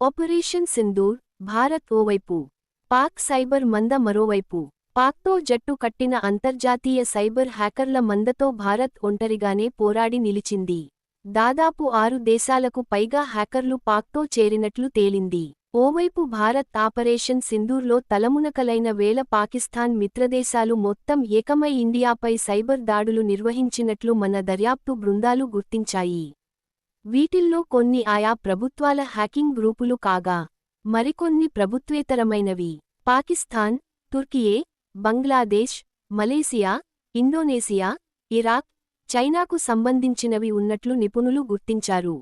Operation Sindoor Bharat ఓవైపు Pak cyber మంద మరోవైపు పాక్తో జట్టు కట్టిన అంతర్జాతీయ సైబర్ హ్యాకర్ల మందతో భారత్ ఒంటరిగానే పోరాడి నిలిచింది. దాదాపు ఆరు దేశాలకు పైగా హ్యాకర్లు పాక్తో చేరినట్లు తేలింది. ఓవైపు భారత్ ఆపరేషన్ సింధూర్లో తలమునకలైన వేళ పాకిస్తాన్ మిత్రదేశాలు మొత్తం ఏకమై ఇండియాపై సైబర్ దాడులు నిర్వహించినట్లు మన దర్యాప్తు బృందాలు గుర్తించాయి. వీటిల్లో కొన్ని ఆయా ప్రభుత్వాల హ్యాకింగ్ గ్రూపులు కాగా మరికొన్ని ప్రభుత్వేతరమైనవి. Pakistan Turkiye Bangladesh Malaysia Indonesia Iraq చైనాకు సంబంధించినవి ఉన్నట్లు నిపుణులు గుర్తించారు.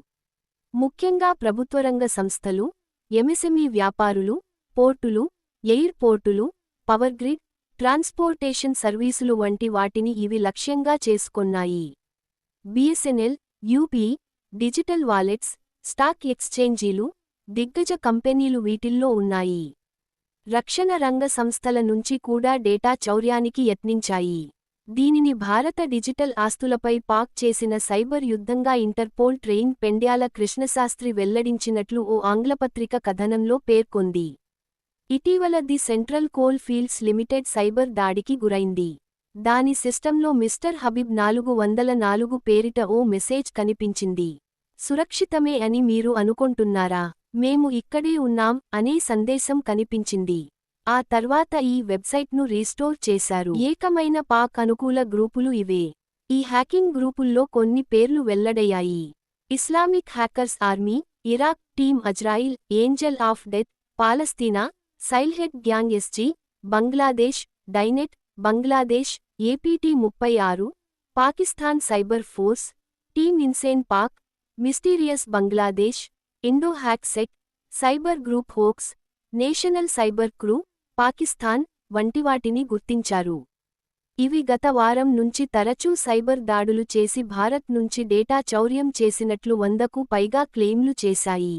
ముఖ్యంగా ప్రభుత్వరంగ సంస్థలు ఎంఎస్ఎంఈ వ్యాపారులు పోర్టులు ఎయిర్ పోర్టులు పవర్ గ్రిడ్ ట్రాన్స్పోర్టేషన్ సర్వీసులు వంటి వాటిని ఇవి లక్ష్యంగా చేసుకొన్నాయి. BSNL UP digital wallets stock ఎక్స్చేంజీలు దిగ్గజ కంపెనీలు వీటిల్లో ఉన్నాయి. రక్షణ రంగ సంస్థల నుంచి కూడా డేటా చౌర్యానికి యత్నించాయి. దీనిని భారత డిజిటల్ ఆస్తులపై పాక్ చేసిన సైబర్ యుద్ధంగా ఇంటర్పోల్ ట్రెయిన్ పెండ్యాల కృష్ణశాస్త్రి వెల్లడించినట్లు ఓ ఆంగ్లపత్రిక కథనంలో పేర్కొంది. ఇటీవల the Central Coalfields Limited cyber దాడికి గురైంది. దాని సిస్టంలో మిస్టర్ హబీబ్ నాలుగు వందల నాలుగు పేరిట ఓ మెసేజ్ కనిపించింది. సురక్షితమే అని మీరు అనుకుంటున్నారా? మేము ఇక్కడే ఉన్నాం అనే సందేశం కనిపించింది. ఆ తర్వాత ఈ వెబ్సైట్ను రీస్టోర్ చేశారు. ఏకమైన పాక్ అనుకూల గ్రూపులు ఇవే. ఈ హ్యాకింగ్ గ్రూపుల్లో కొన్ని పేర్లు వెల్లడయ్యాయి. Islamic hackers army Iraq team Azrael angel of death Palestine Sylhet gang SG Bangladesh Dynet Bangladesh APT ముప్పై ఆరు Pakistan cyber force team insane Pak mysterious Bangladesh Indo hackset cyber group hoax national cyber crew Pakistan వంటివాటిని గుర్తించారు. ఇవి గత వారం నుంచి తరచూ cyber దాడులు చేసి భారత్ నుంచి డేటా చౌర్యం చేసినట్లు వందకు పైగా క్లెయిమ్లు చేశాయి.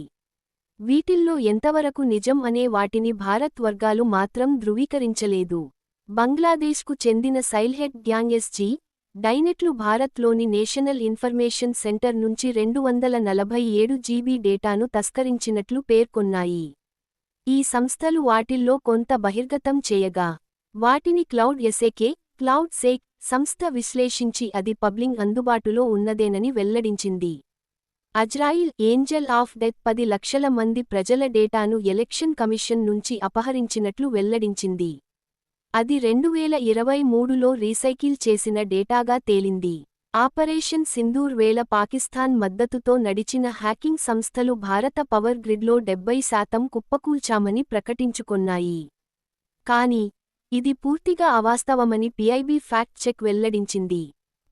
వీటిల్లో ఎంతవరకు నిజం అనే వాటిని భారత్ వర్గాలు మాత్రం ధృవీకరించలేదు. బంగ్లాదేశ్కు చెందిన సైల్హెడ్ గ్యాంగ్ ఎస్జీ డైనెట్లు భారత్లోని నేషనల్ ఇన్ఫర్మేషన్ సెంటర్ నుంచి రెండు వందల నలభై ఏడు జీబీ డేటాను తస్కరించినట్లు పేర్కొన్నాయి. ఈ సంస్థలు వాటిల్లో కొంత బహిర్గతం చేయగా వాటిని క్లౌడ్ ఎసేకే క్లౌడ్ సేక్ సంస్థ విశ్లేషించి అది పబ్లింగ్ అందుబాటులో ఉన్నదేనని వెల్లడించింది. అజ్రాయిల్ ఏంజల్ ఆఫ్ డెత్ పది లక్షల మంది ప్రజల డేటాను ఎలక్షన్ కమిషన్ నుంచి అపహరించినట్లు వెల్లడించింది. అది రెండువేల ఇరవై మూడులో రీసైకిల్ చేసిన డేటాగా తేలింది. ఆపరేషన్ సింధూర్ వేళ పాకిస్తాన్ మద్దతుతో నడిచిన హ్యాకింగ్ సంస్థలు భారత పవర్ గ్రిడ్లో డెబ్బై శాతం కుప్పకూల్చామని ప్రకటించుకొన్నాయి. కాని ఇది పూర్తిగా అవాస్తవమని పిఐబి ఫ్యాక్ట్ చెక్ వెల్లడించింది.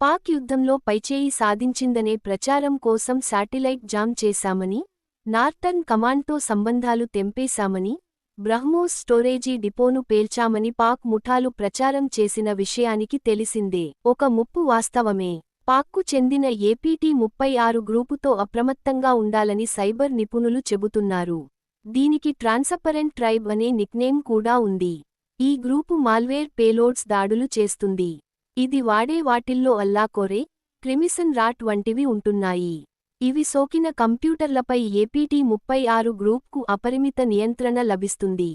పాక్ యుద్ధంలో పైచేయి సాధించిందనే ప్రచారం కోసం శాటిలైట్ జామ్ చేశామని నార్టర్న్ కమాండ్తో సంబంధాలు తెంపేశామని బ్రహ్మోస్ స్టోరేజీ డిపోను పేల్చామని పాక్ ముఠాలు ప్రచారం చేసిన విషయానికి తెలిసిందే. ఒక ముప్పు వాస్తవమే. పాక్కు చెందిన ఏపీటీ ముప్పై ఆరు గ్రూపుతో అప్రమత్తంగా ఉండాలని సైబర్ నిపుణులు చెబుతున్నారు. దీనికి ట్రాన్సపరెంట్ ట్రైబ్ అనే నిక్నేమ్ కూడా ఉంది. ఈ గ్రూపు మాల్వేర్ పేలోడ్స్ దాడులు చేస్తుంది. ఇది వాడే వాటిల్లో అల్లాకోరే క్రిమిసన్ రాట్ వంటివి ఉంటున్నాయి. ఇవి సోకిన కంప్యూటర్లపై ఏపీటీ ముప్పై ఆరు గ్రూప్కు అపరిమిత నియంత్రణ లభిస్తుంది.